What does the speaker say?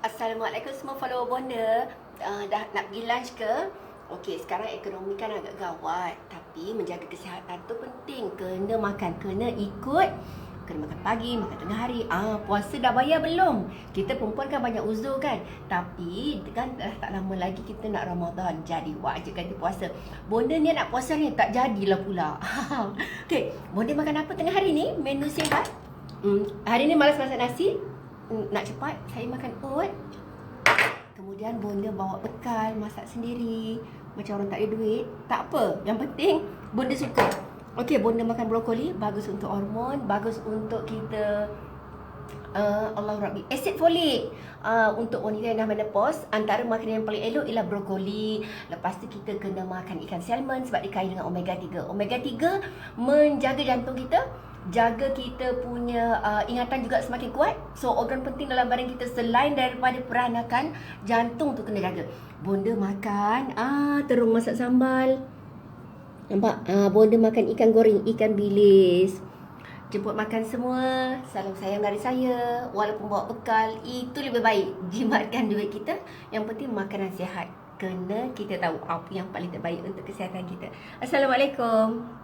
Assalamualaikum semua follower bonda. Uh, dah nak pergi lunch ke? Okey, sekarang ekonomi kan agak gawat. Tapi menjaga kesihatan tu penting. Kena makan, kena ikut. Kena makan pagi, makan tengah hari. Ah, puasa dah bayar belum? Kita perempuan kan banyak uzur kan? Tapi kan dah tak lama lagi kita nak Ramadan. Jadi wajib kita puasa. Bonda ni nak puasa ni tak jadilah pula. Okey, bonda makan apa tengah hari ni? Menu sihat. Hmm, hari ni malas masak nasi. Nak cepat, saya makan oat. Kemudian bonda bawa bekal, masak sendiri. Macam orang tak ada duit. Tak apa. Yang penting, bonda suka. Okey, bonda makan brokoli. Bagus untuk hormon. Bagus untuk kita Uh, Allah Rabbi Acid folik uh, Untuk wanita yang dah menopause Antara makanan yang paling elok ialah brokoli Lepas tu kita kena makan ikan salmon Sebab dia kaya dengan omega 3 Omega 3 menjaga jantung kita Jaga kita punya uh, ingatan juga semakin kuat. So organ penting dalam badan kita Selain daripada peranakan Jantung tu kena jaga. Bonda makan ah Terung masak sambal. Nampak? Ah, bonda makan ikan goreng Ikan bilis. Jemput makan semua salam sayang dari saya. Walaupun bawa bekal itu lebih baik. Jimatkan duit kita. Yang penting makanan sihat. Kena kita tahu apa yang paling terbaik untuk kesihatan kita. Assalamualaikum